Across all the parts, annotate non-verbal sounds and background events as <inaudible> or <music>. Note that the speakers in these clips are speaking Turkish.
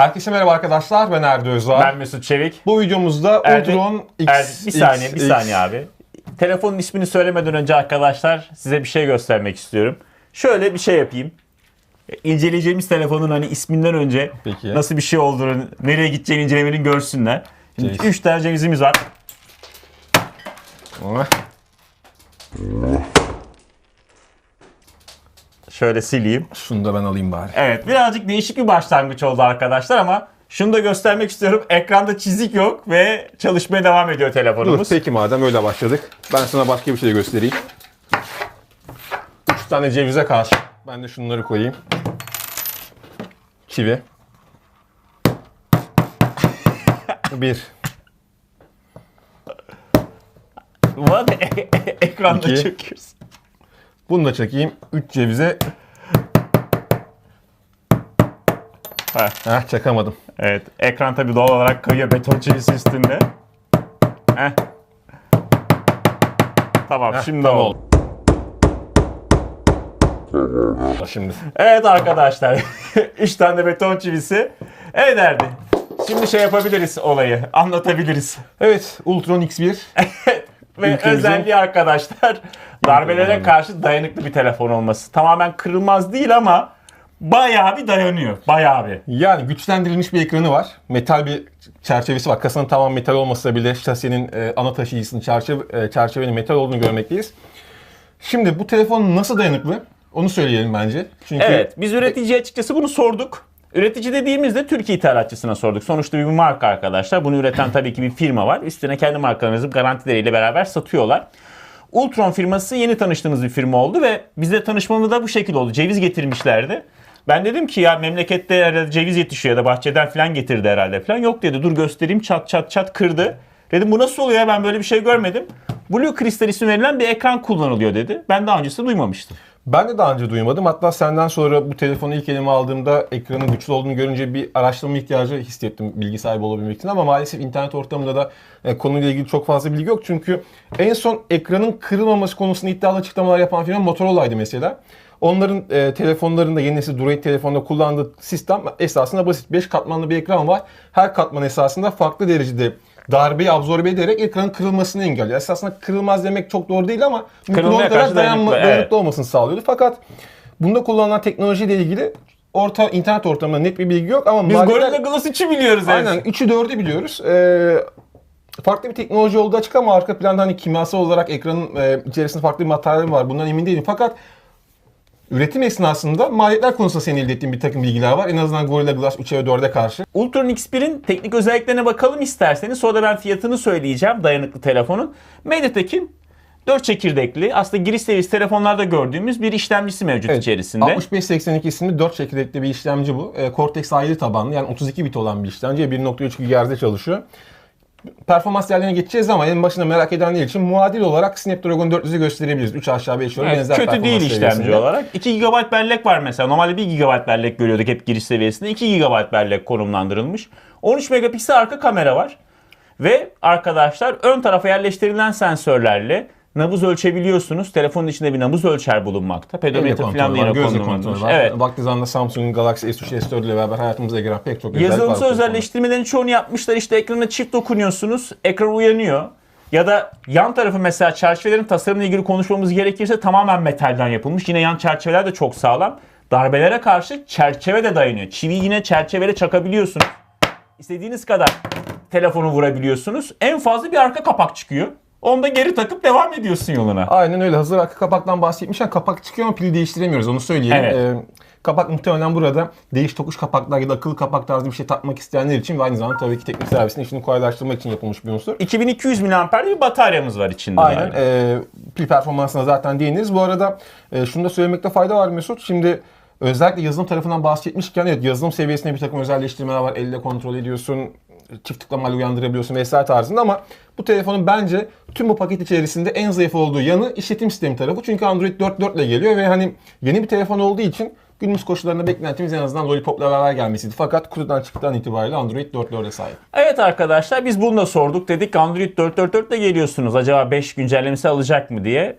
Herkese merhaba arkadaşlar. Ben Erdi Özal. Ben Mesut Çevik. Bu videomuzda Erdi- Ultron X, Erdi- bir saniye, bir X- saniye abi. Telefonun ismini söylemeden önce arkadaşlar size bir şey göstermek istiyorum. Şöyle bir şey yapayım. İnceleyeceğimiz telefonun hani isminden önce Peki. nasıl bir şey olduğunu, nereye gideceğini incelemenin görsünler. Şimdi Ceviz. 3 tane cevizimiz var. Şöyle sileyim. Şunu da ben alayım bari. Evet birazcık değişik bir başlangıç oldu arkadaşlar ama şunu da göstermek istiyorum. Ekranda çizik yok ve çalışmaya devam ediyor Dur telefonumuz. peki madem öyle başladık. Ben sana başka bir şey de göstereyim. Üç tane cevize karşı. Ben de şunları koyayım. Çivi. Bir. Var <laughs> ekranda İki. çöküyoruz. Bunu da çekeyim. Üç cevize. Heh. Heh çakamadım. Evet, ekran tabii doğal olarak kayıyor beton çivisi üstünde. Heh. Tamam, Heh, şimdi tamam oldu. Şimdi. Evet arkadaşlar, <laughs> 3 tane beton çivisi. Evet Erdi. Şimdi şey yapabiliriz olayı, anlatabiliriz. Evet Ultron X1. <laughs> Ve Ülkemizin- özelliği arkadaşlar, darbelere karşı dayanıklı bir telefon olması. Tamamen kırılmaz değil ama bayağı bir dayanıyor, bayağı bir. Yani güçlendirilmiş bir ekranı var. Metal bir çerçevesi var. Kasanın tamam metal olmasa bile şasinin e, ana taşıyıcısının çerçeve, e, çerçevenin metal olduğunu görmekteyiz. Şimdi bu telefon nasıl dayanıklı? Onu söyleyelim bence. Çünkü Evet, biz üreticiye açıkçası bunu sorduk. Üretici dediğimizde Türkiye ithalatçısına sorduk. Sonuçta bir marka arkadaşlar. Bunu üreten <clears throat> tabii ki bir firma var. Üstüne kendi markalarını garantileriyle beraber satıyorlar. Ultron firması yeni tanıştığımız bir firma oldu ve bizle tanışmamız da bu şekilde oldu. Ceviz getirmişlerdi. Ben dedim ki ya memlekette herhalde ceviz yetişiyor ya da bahçeden falan getirdi herhalde falan. Yok dedi dur göstereyim çat çat çat kırdı. Dedim bu nasıl oluyor ya ben böyle bir şey görmedim. Blue Crystal ismi verilen bir ekran kullanılıyor dedi. Ben daha öncesinde duymamıştım. ben de daha önce duymadım. Hatta senden sonra bu telefonu ilk elime aldığımda ekranın güçlü olduğunu görünce bir araştırma ihtiyacı hissettim bilgi sahibi olabilmek için. Ama maalesef internet ortamında da e, konuyla ilgili çok fazla bilgi yok. Çünkü en son ekranın kırılmaması konusunda iddialı açıklamalar yapan firma Motorola'ydı mesela. Onların e, telefonlarında yeni nesil Droid telefonda kullandığı sistem esasında basit. 5 katmanlı bir ekran var. Her katman esasında farklı derecede darbeyi absorbe ederek ekranın kırılmasını engelliyor. Esasında kırılmaz demek çok doğru değil ama olduğu kadar dayanma, dayanıklı, evet. olmasını sağlıyordu. Fakat bunda kullanılan teknolojiyle ilgili orta internet ortamında net bir bilgi yok ama Biz Gorilla Glass 3'ü biliyoruz. en Aynen 3'ü 4'ü biliyoruz. Ee, farklı bir teknoloji olduğu açık ama arka planda hani kimyasal olarak ekranın e, içerisinde farklı bir materyal var. Bundan emin değilim. Fakat üretim esnasında maliyetler konusunda senin elde ettiğin bir takım bilgiler var. En azından Gorilla Glass 3'e ve 4'e karşı. Ultron X1'in teknik özelliklerine bakalım isterseniz. Sonra da ben fiyatını söyleyeceğim dayanıklı telefonun. MediaTek'in 4 çekirdekli aslında giriş seviyesi telefonlarda gördüğümüz bir işlemcisi mevcut içerisinde. 6582 isimli 4 çekirdekli bir işlemci bu. E, Cortex A7 tabanlı yani 32 bit olan bir işlemci. 1.3 GHz'de çalışıyor. Performans değerlerine geçeceğiz ama en başında merak edenler için muadil olarak Snapdragon 400'ü gösterebiliriz. 3 aşağı 5 yukarı Evet, benzer kötü değil işlemci olarak. 2 GB bellek var mesela. Normalde 1 GB bellek görüyorduk hep giriş seviyesinde. 2 GB bellek konumlandırılmış. 13 megapiksel arka kamera var. Ve arkadaşlar ön tarafa yerleştirilen sensörlerle nabız ölçebiliyorsunuz. Telefonun içinde bir nabız ölçer bulunmakta. Pedometre falan kontrolü var. Evet. Vakti zamanında Samsung'un Galaxy S3, S4 ile beraber hayatımıza giren pek çok özellik. Yazılımsal özelleştirmelerin çoğunu yapmışlar. İşte ekrana çift dokunuyorsunuz. Ekran uyanıyor. Ya da yan tarafı mesela çerçevelerin tasarımıyla ilgili konuşmamız gerekirse tamamen metalden yapılmış. Yine yan çerçeveler de çok sağlam. Darbelere karşı çerçeve de dayanıyor. Çivi yine çerçevele çakabiliyorsunuz. İstediğiniz kadar telefonu vurabiliyorsunuz. En fazla bir arka kapak çıkıyor. Onu da geri takıp devam ediyorsun yoluna. Aynen öyle. Hazır arka kapaktan bahsetmişken kapak çıkıyor ama pili değiştiremiyoruz. Onu söyleyelim. Evet. Ee, kapak muhtemelen burada değiş tokuş kapaklar ya da akıllı kapak tarzı bir şey takmak isteyenler için ve aynı zamanda tabii ki teknik servisin işini kolaylaştırmak için yapılmış bir unsur. 2200 mAh'li bir bataryamız var içinde. Aynen. galiba. E, pil performansına zaten değiniriz. Bu arada e, şunu da söylemekte fayda var Mesut. Şimdi özellikle yazılım tarafından bahsetmişken evet yazılım seviyesinde bir takım özelleştirmeler var. Elle kontrol ediyorsun, çift tıklamayla uyandırabiliyorsun vesaire tarzında ama bu telefonun bence tüm bu paket içerisinde en zayıf olduğu yanı işletim sistemi tarafı. Çünkü Android 4.4 ile geliyor ve hani yeni bir telefon olduğu için günümüz koşullarında beklentimiz en azından Lollipop'la beraber gelmesiydi. Fakat kutudan çıktıktan itibariyle Android 4.4'e sahip. Evet arkadaşlar biz bunu da sorduk. Dedik Android 4.4.4 ile geliyorsunuz. Acaba 5 güncellemesi alacak mı diye.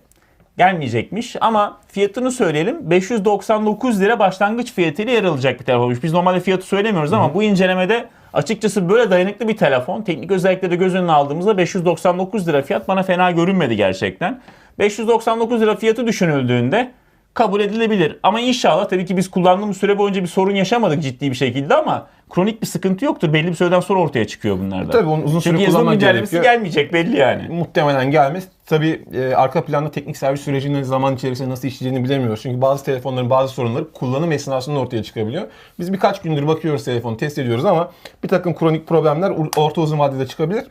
gelmeyecekmiş ama fiyatını söyleyelim. 599 lira başlangıç fiyatıyla yer alacak bir telefonmuş. Biz normalde fiyatı söylemiyoruz ama bu incelemede açıkçası böyle dayanıklı bir telefon. Teknik özellikleri göz önüne aldığımızda 599 lira fiyat bana fena görünmedi gerçekten. 599 lira fiyatı düşünüldüğünde kabul edilebilir. Ama inşallah tabii ki biz kullandığımız süre boyunca bir sorun yaşamadık ciddi bir şekilde ama kronik bir sıkıntı yoktur. Belli bir süreden sonra ortaya çıkıyor bunlar da. Tabii onu uzun süre Çünkü yazılım güncellemesi gelmeyecek belli yani. Muhtemelen gelmez. Tabii e, arka planda teknik servis sürecinin zaman içerisinde nasıl işleyeceğini bilemiyoruz. Çünkü bazı telefonların bazı sorunları kullanım esnasında ortaya çıkabiliyor. Biz birkaç gündür bakıyoruz telefonu, test ediyoruz ama bir takım kronik problemler orta uzun vadede çıkabilir.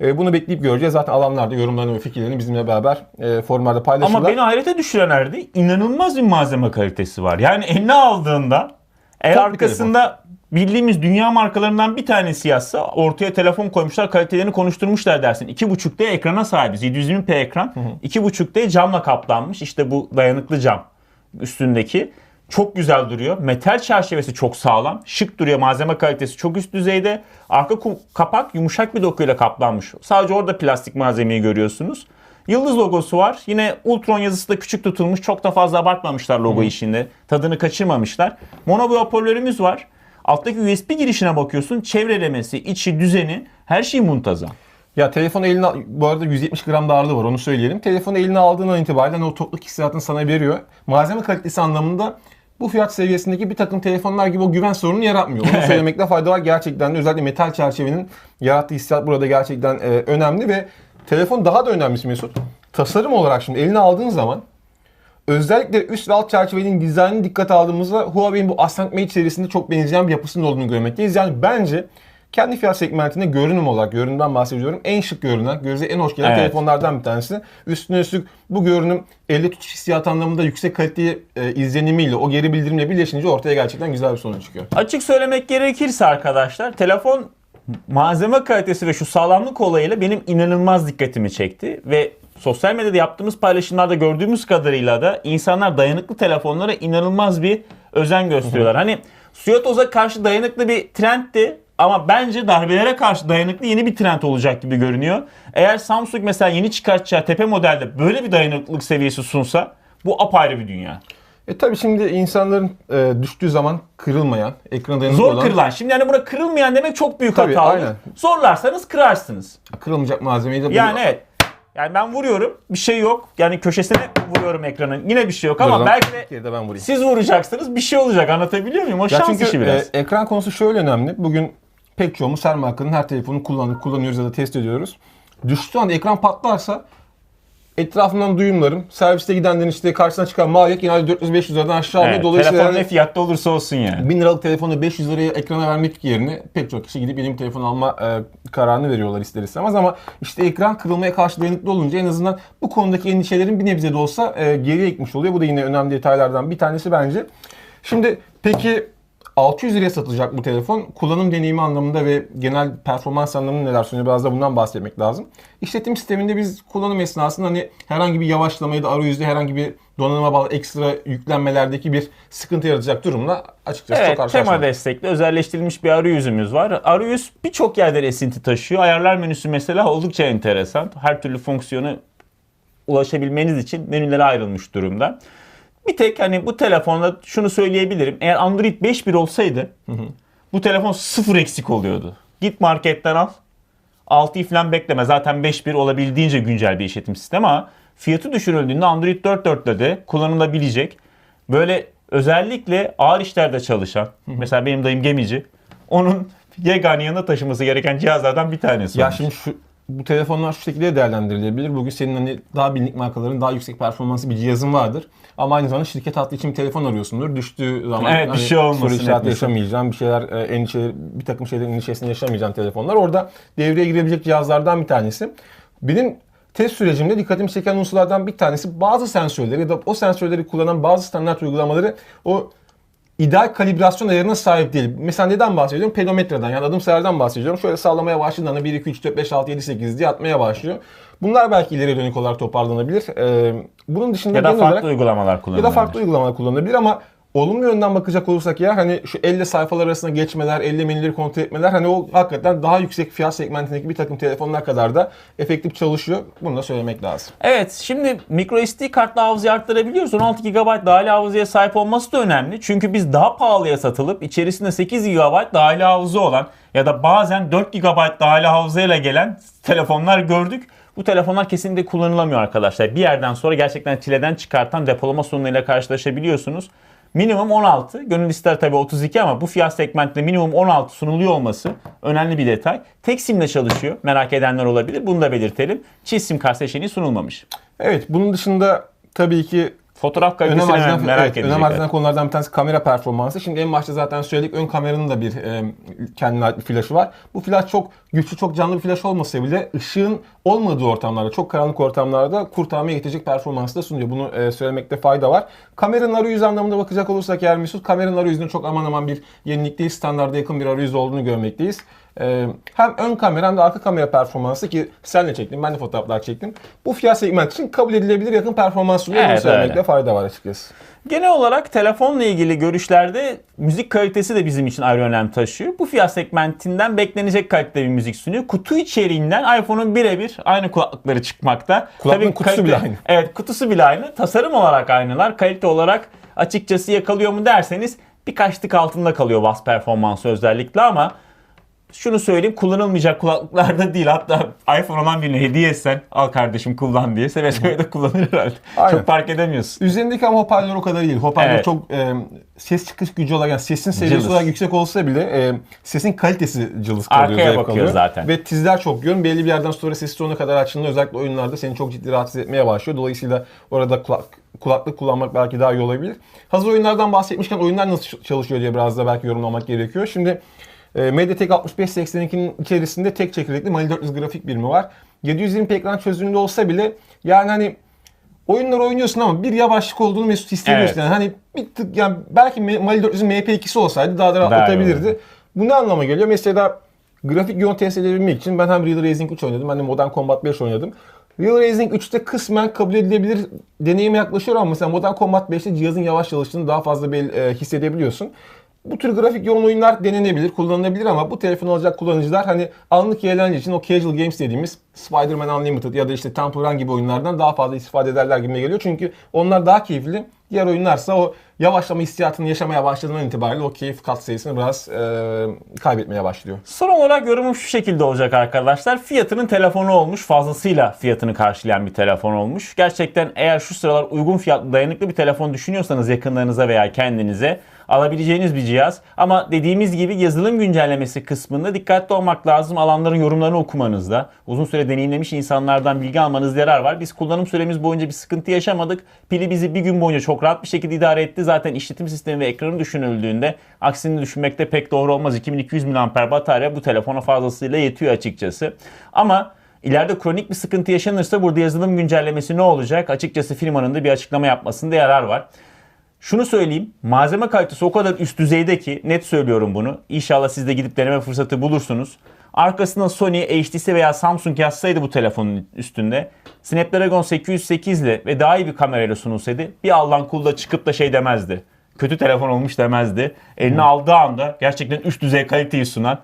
E, bunu bekleyip göreceğiz. Zaten alanlarda yorumlarını ve fikirlerini bizimle beraber e, forumlarda paylaşırlar. Ama beni hayrete düşüren nerede? İnanılmaz bir malzeme kalitesi var. Yani eline aldığında Top bir arkasında bildiğimiz dünya markalarından bir tanesi yazsa ortaya telefon koymuşlar kalitelerini konuşturmuşlar dersin. 2.5D ekrana sahibiz. 720p ekran. 2.5D camla kaplanmış. İşte bu dayanıklı cam üstündeki. Çok güzel duruyor. Metal çerçevesi çok sağlam. Şık duruyor. Malzeme kalitesi çok üst düzeyde. Arka kapak yumuşak bir dokuyla kaplanmış. Sadece orada plastik malzemeyi görüyorsunuz. Yıldız logosu var. Yine Ultron yazısı da küçük tutulmuş. Çok da fazla abartmamışlar logo işinde. Tadını kaçırmamışlar. Mono bir hoparlörümüz var. Alttaki USB girişine bakıyorsun. Çevrelemesi, içi, düzeni her şey muntazam. Ya telefon eline bu arada 170 gram da ağırlığı var onu söyleyelim. Telefonu eline aldığından itibaren o tokluk hissiyatını sana veriyor. Malzeme kalitesi anlamında bu fiyat seviyesindeki bir takım telefonlar gibi o güven sorunu yaratmıyor. Onu <laughs> söylemekte fayda var. Gerçekten de özellikle metal çerçevenin yarattığı hissiyat burada gerçekten e, önemli ve telefon daha da önemlisi Mesut. Tasarım olarak şimdi eline aldığın zaman özellikle üst ve alt çerçevenin dizaynını dikkate aldığımızda Huawei'in bu Ascent Mate serisinde çok benzeyen bir yapısının olduğunu görmekteyiz. Yani bence kendi fiyat segmentinde görünüm olarak, görünümden bahsediyorum. En şık görünen, göze en hoş gelen Evet. telefonlardan bir tanesi. Üstüne üstlük bu görünüm elde tutuş hissiyatı anlamında yüksek kaliteli e, izlenimiyle, o geri bildirimle birleşince ortaya gerçekten güzel bir sonuç çıkıyor. Açık söylemek gerekirse arkadaşlar telefon malzeme kalitesi ve şu sağlamlık olayıyla benim inanılmaz dikkatimi çekti ve sosyal medyada yaptığımız paylaşımlarda gördüğümüz kadarıyla da insanlar dayanıklı telefonlara inanılmaz bir özen gösteriyorlar. Hani suya toza karşı dayanıklı bir trendti ama bence darbelere karşı dayanıklı yeni bir trend olacak gibi görünüyor. Eğer Samsung mesela yeni çıkartacağı tepe modelde böyle bir dayanıklılık seviyesi sunsa bu apayrı bir dünya. E tabii şimdi insanların e, düştüğü zaman kırılmayan, ekrana dayanıklı Zor olan, kırılan. Şimdi yani buna kırılmayan demek çok büyük Tabii, hata olur. aynen. Zorlarsanız kırarsınız. kırılmayacak malzemeyi de Yani evet. Yani ben vuruyorum. Bir şey yok. Yani köşesine vuruyorum ekranın. Yine bir şey yok Dur ama zaman belki de ben vurayım. siz vuracaksınız. Bir şey olacak. Anlatabiliyor muyum? O Ya şans çünkü işi biraz. e, ekran konusu şöyle önemli. Bugün pek çoğumuz her markanın her telefonunu kullanıp kullanıyoruz ya da test ediyoruz. Düştüğü anda ekran patlarsa etrafından duyumlarım, serviste gidenlerin işte karşısına çıkan maliyet genelde 400-500 liradan aşağı olmuyor. Evet, Dolayısıyla telefon yani ne fiyatta olursa olsun yani. 1000 liralık telefonu 500 liraya ekrana vermek yerine pek çok kişi gidip bir telefon alma e, kararını veriyorlar ister istemez ama işte ekran kırılmaya karşı dayanıklı olunca en azından bu konudaki endişelerin bir nebze de olsa e, geriye gitmiş oluyor. Bu da yine önemli detaylardan bir tanesi bence. Şimdi peki 600 liraya satılacak bu telefon. Kullanım deneyimi anlamında ve genel performans anlamında neler sunuyor biraz da bundan bahsetmek lazım. İşletim sisteminde biz kullanım esnasında hani herhangi bir yavaşlama ya da arayüzde herhangi bir donanıma bağlı ekstra yüklenmelerdeki bir sıkıntı yaratacak durumla açıkçası çok Evet, karşılaşmadık. tema destekli özelleştirilmiş bir arayüzümüz var. Arayüz birçok yerden esinti taşıyor. Ayarlar menüsü mesela oldukça enteresan. Her türlü fonksiyonu ulaşabilmeniz için menülere ayrılmış durumda. Bir tek hani bu telefonda şunu söyleyebilirim. Eğer Android 5.1 olsaydı bu telefon sıfır eksik oluyordu. Git marketten al. 6'yı falan bekleme. Zaten 5.1 olabildiğince güncel bir işletim sistemi ama fiyatı düşürüldüğünde Android 4.4'le de kullanılabilecek. Böyle özellikle ağır işlerde çalışan, mesela benim dayım gemici, onun yegane yanına taşıması gereken cihazlardan bir tanesi. Ya olmuş. şimdi şu bu telefonlar şu şekilde değerlendirilebilir. Bugün senin hani daha bilindik markaların daha yüksek performanslı bir cihazın vardır. Ama aynı zamanda şirket hattı için bir telefon arıyorsundur. Düştüğü zaman Evet, bir şey olmasın soru işareti etmesin. yaşamayacağın, bir şeyler e, endişe, bir takım şeylerin endişesini yaşamayacağın telefonlar. Orada devreye girebilecek cihazlardan bir tanesi. Benim test sürecimde dikkatimi çeken unsurlardan bir tanesi bazı sensörleri ya da o sensörleri kullanan bazı standart uygulamaları o ideal kalibrasyon ayarına sahip değil. Mesela neden bahsediyorum? Pedometreden yani adım sayardan bahsediyorum. Şöyle sallamaya başladığında 1, 2, 3, 4, 5, 6, 7, 8 diye atmaya başlıyor. Bunlar belki ileriye dönük olarak toparlanabilir. Ee, bunun dışında ya da farklı olarak uygulamalar ya kullanılabilir. da farklı uygulamalar kullanılabilir ama olumlu yönden bakacak olursak ya hani şu elle sayfalar arasında geçmeler, elle menüleri kontrol etmeler hani o hakikaten daha yüksek fiyat segmentindeki bir takım telefonlar kadar da efektif çalışıyor. Bunu da söylemek lazım. Evet şimdi microSD kartla hafızayı arttırabiliyoruz. 16 GB dahili hafızaya sahip olması da önemli. Çünkü biz daha pahalıya satılıp içerisinde 8 GB dahili hafıza olan ya da bazen 4 GB dahili hafızayla gelen telefonlar gördük. Bu telefonlar kesinlikle kullanılamıyor arkadaşlar. Bir yerden sonra gerçekten çileden çıkartan depolama sorunlarıyla karşılaşabiliyorsunuz. Minimum 16. Gönül ister tabii 32 ama bu fiyat segmentte minimum 16 sunuluyor olması önemli bir detay. Tek simle çalışıyor. Merak edenler olabilir. Bunu da belirtelim. Çift sim kart seçeneği sunulmamış. Evet bunun dışında tabii ki Fotoğraf önem kalitesini arz eden, merak evet, edecekler. önem eden konulardan bir tanesi kamera performansı. Şimdi en başta zaten söyledik ön kameranın da bir e, kendine ait bir flaşı var. Bu flash çok güçlü, çok canlı bir flash olmasa bile ışığın olmadığı ortamlarda, çok karanlık ortamlarda kurtarmaya yetecek performansı da sunuyor. Bunu e, söylemekte fayda var. Kameranın arayüz anlamında bakacak olursak eğer Mesut, kameranın arayüzünün çok aman aman bir yenilik değil, standarda yakın bir arayüz olduğunu görmekteyiz. E, hem ön kamera hem de arka kamera performansı ki senle çektim, ben de fotoğraflar çektim. Bu fiyat segment için kabul edilebilir yakın performans sunuyor. Evet, söylemekte öyle. fayda var açıkçası. Genel olarak telefonla ilgili görüşlerde müzik kalitesi de bizim için ayrı önem taşıyor. Bu fiyat segmentinden beklenecek kalitede bir müzik sunuyor. Kutu içeriğinden iPhone'un birebir aynı kulaklıkları çıkmakta. Kulaklığın kutusu bile aynı. Evet kutusu bile aynı. Tasarım olarak aynılar. Kalite olarak açıkçası yakalıyor mu derseniz birkaç tık altında kalıyor VAS performansı özellikle ama şunu söyleyeyim kullanılmayacak kulaklıklarda değil. Hatta iPhone olan birine hediye etsen al kardeşim kullan diye seve seve de kullanır herhalde. Aynen. Çok fark edemiyorsun. Üzerindeki ama hoparlör o kadar değil. Hoparlör Evet. çok e, ses çıkış gücü olarak yani sesin seviyesi Cılız. olarak yüksek olsa bile e, sesin kalitesi cılız kalıyor. Arkaya bakıyor alıyor. zaten. Ve tizler çok yoğun. Belli bir yerden sonra sesi sonuna kadar açıldığında özellikle oyunlarda seni çok ciddi rahatsız etmeye başlıyor. Dolayısıyla orada kulak, kulaklık kullanmak belki daha iyi olabilir. Hazır oyunlardan bahsetmişken oyunlar nasıl çalışıyor diye biraz da belki yorumlamak gerekiyor. Şimdi e, MediaTek 6582'nin içerisinde tek çekirdekli Mali 400 grafik birimi var. 720p ekran çözünürlüğü olsa bile yani hani oyunları oynuyorsun ama bir yavaşlık olduğunu Mesut hissediyorsun. Evet. Yani hani bir tık yani belki Mali 400'ün MP2'si olsaydı daha da rahatlatabilirdi. olurdu. Bu ne anlama geliyor? Mesela grafik yoğun test edebilmek için ben hem Real Racing 3 oynadım hem de Modern Combat 5 oynadım. Real Racing 3'te kısmen kabul edilebilir deneyime yaklaşıyor ama mesela Modern Combat 5'te cihazın yavaş çalıştığını daha fazla bel- e, hissedebiliyorsun. Bu tür grafik yoğun oyunlar denenebilir, kullanılabilir ama bu telefonu alacak kullanıcılar hani anlık eğlence için o casual games dediğimiz Spider-Man Unlimited ya da işte Temple Run gibi oyunlardan daha fazla istifade ederler gibi geliyor. Çünkü onlar daha keyifli. Diğer oyunlarsa o yavaşlama hissiyatını yaşamaya başladığından itibaren o keyif kat sayısını biraz e, kaybetmeye başlıyor. Son olarak yorumum şu şekilde olacak arkadaşlar. Fiyatının telefonu olmuş. Fazlasıyla fiyatını karşılayan bir telefon olmuş. Gerçekten eğer şu sıralar uygun fiyatlı dayanıklı bir telefon düşünüyorsanız yakınlarınıza veya kendinize alabileceğiniz bir cihaz. Ama dediğimiz gibi yazılım güncellemesi kısmında dikkatli olmak lazım. Alanların yorumlarını okumanızda. Uzun süre deneyimlemiş insanlardan bilgi almanızda yarar var. Biz kullanım süremiz boyunca bir sıkıntı yaşamadık. Pili bizi bir gün boyunca çok rahat bir şekilde idare etti. Zaten işletim sistemi ve ekranı düşünüldüğünde aksini düşünmekte pek doğru olmaz. 2200 mAh batarya bu telefona fazlasıyla yetiyor açıkçası. Ama İleride kronik bir sıkıntı yaşanırsa burada yazılım güncellemesi ne olacak? Açıkçası firmanın da bir açıklama yapmasında yarar var. Şunu söyleyeyim. Malzeme kalitesi o kadar üst düzeyde ki net söylüyorum bunu. İnşallah siz de gidip deneme fırsatı bulursunuz. Arkasına Sony, HTC veya Samsung yazsaydı bu telefonun üstünde Snapdragon 808 ile ve daha iyi bir kamerayla sunulsaydı bir Allah'ın kulu da çıkıp da şey demezdi. Kötü telefon olmuş demezdi. Eline aldığı anda gerçekten üst düzey kaliteyi sunan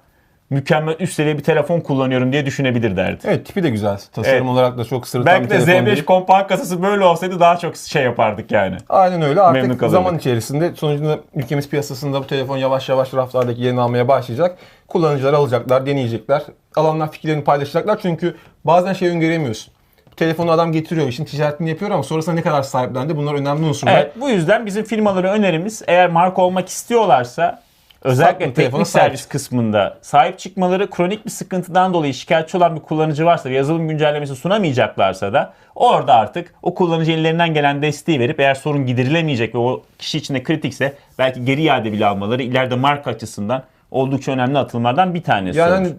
mükemmel üst seviye bir telefon kullanıyorum diye düşünebilir derdi. Evet tipi de güzel. Tasarım Evet. olarak da çok sırıtan Belki bir de telefon Z5 değil. kompakt kasası böyle olsaydı daha çok şey yapardık yani. Aynen öyle. Memnun Artık kalırdık. zaman içerisinde sonucunda ülkemiz piyasasında bu telefon yavaş yavaş raflardaki yerini almaya başlayacak. Kullanıcılar alacaklar, deneyecekler. Alanlar fikirlerini paylaşacaklar. Çünkü bazen şey öngöremiyorsun. Telefonu adam getiriyor, işin ticaretini yapıyor ama sonrasında ne kadar sahiplendi bunlar önemli unsurlar. Evet bu yüzden bizim firmalara önerimiz eğer marka olmak istiyorlarsa özellikle Saklı teknik sahip servis çık. kısmında sahip çıkmaları kronik bir sıkıntıdan dolayı şikayetçi olan bir kullanıcı varsa ve yazılım güncellemesi sunamayacaklarsa da orada artık o kullanıcı ellerinden gelen desteği verip eğer sorun giderilemeyecek ve o kişi için de kritikse belki geri iade bile almaları ileride marka açısından oldukça önemli atılımlardan bir tanesi Yani hani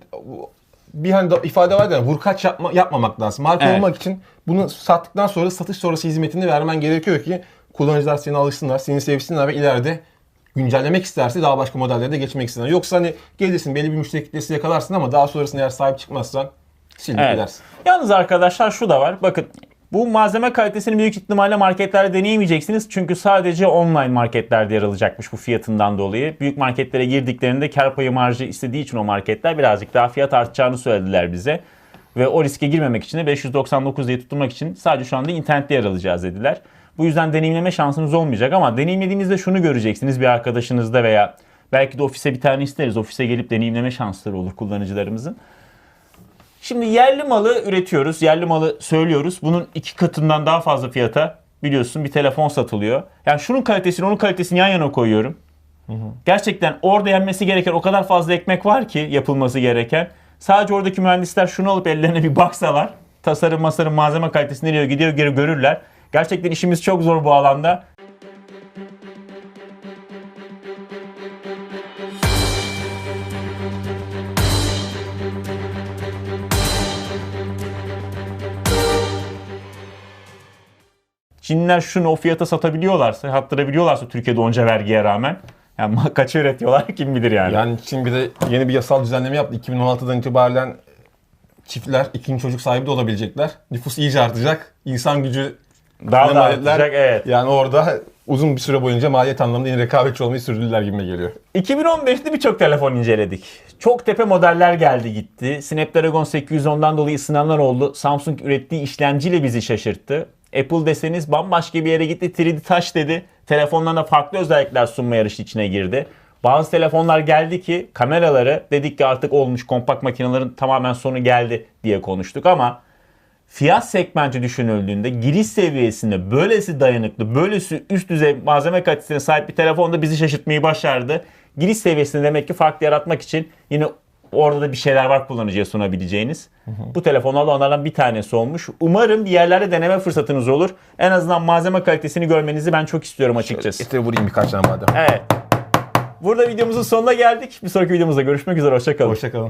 bir hani ifade var ya vurkaç yapma, yapmamak lazım. Marka Evet. olmak için bunu sattıktan sonra satış sonrası hizmetini vermen gerekiyor ki kullanıcılar seni alışsınlar, seni sevsinler ve ileride güncellemek isterse daha başka modellere de geçmek isterler. Yoksa hani gelirsin belli bir müşteri kitlesi yakalarsın ama daha sonrasında eğer sahip çıkmazsan silip Evet. gidersin. Yalnız arkadaşlar şu da var. Bakın Bu malzeme kalitesini büyük ihtimalle marketlerde deneyemeyeceksiniz. Çünkü sadece online marketlerde yer alacakmış bu fiyatından dolayı. Büyük marketlere girdiklerinde kar payı marjı istediği için o marketler birazcık daha fiyat artacağını söylediler bize. Ve o riske girmemek için de 599 diye tutturmak için sadece şu anda internette yer alacağız dediler. Bu yüzden deneyimleme şansınız olmayacak ama deneyimlediğinizde şunu göreceksiniz bir arkadaşınızda veya belki de ofise bir tane isteriz. Ofise gelip deneyimleme şansları olur kullanıcılarımızın. Şimdi yerli malı üretiyoruz. Yerli malı söylüyoruz. Bunun iki katından daha fazla fiyata biliyorsun bir telefon satılıyor. Yani şunun kalitesini onun kalitesini yan yana koyuyorum. Gerçekten orada yenmesi gereken o kadar fazla ekmek var ki yapılması gereken. Sadece oradaki mühendisler şunu alıp ellerine bir baksalar. Tasarım, masarım, malzeme kalitesi nereye gidiyor geri görürler. Gerçekten işimiz çok zor bu alanda. Çinliler şunu o fiyata satabiliyorlarsa, sattırabiliyorlarsa Türkiye'de onca vergiye rağmen yani <laughs> kaça üretiyorlar kim bilir yani. Yani Çin bir de yeni bir yasal düzenleme yaptı. 2016'dan itibaren çiftler ikinci çocuk sahibi de olabilecekler. Nüfus iyice artacak. İnsan gücü Daha da maliyetler- artacak evet. Yani orada uzun bir süre boyunca maliyet anlamında yine rekabetçi olmayı sürdürdüler gibime geliyor. 2015'te birçok telefon inceledik. Çok tepe modeller geldi gitti. Snapdragon 810'dan dolayı ısınanlar oldu. Samsung ürettiği işlemciyle bizi şaşırttı. Apple deseniz bambaşka bir yere gitti 3D Touch dedi. Telefonlarına farklı özellikler sunma yarışı içine girdi. Bazı telefonlar geldi ki kameraları dedik ki artık olmuş kompakt makinelerin tamamen sonu geldi diye konuştuk ama fiyat segmenti düşünüldüğünde giriş seviyesinde böylesi dayanıklı, böylesi üst düzey malzeme kalitesine sahip bir telefon da bizi şaşırtmayı başardı. Giriş seviyesinde demek ki farklı yaratmak için yine orada da bir şeyler var kullanıcıya sunabileceğiniz. Bu telefonlarla onlardan bir tanesi olmuş. Umarım bir yerlerde deneme fırsatınız olur. En azından malzeme kalitesini görmenizi ben çok istiyorum açıkçası. Ete vurayım birkaç tane madem. Evet. Burada videomuzun sonuna geldik. Bir sonraki videomuzda görüşmek üzere. Hoşçakalın. Hoşçakalın.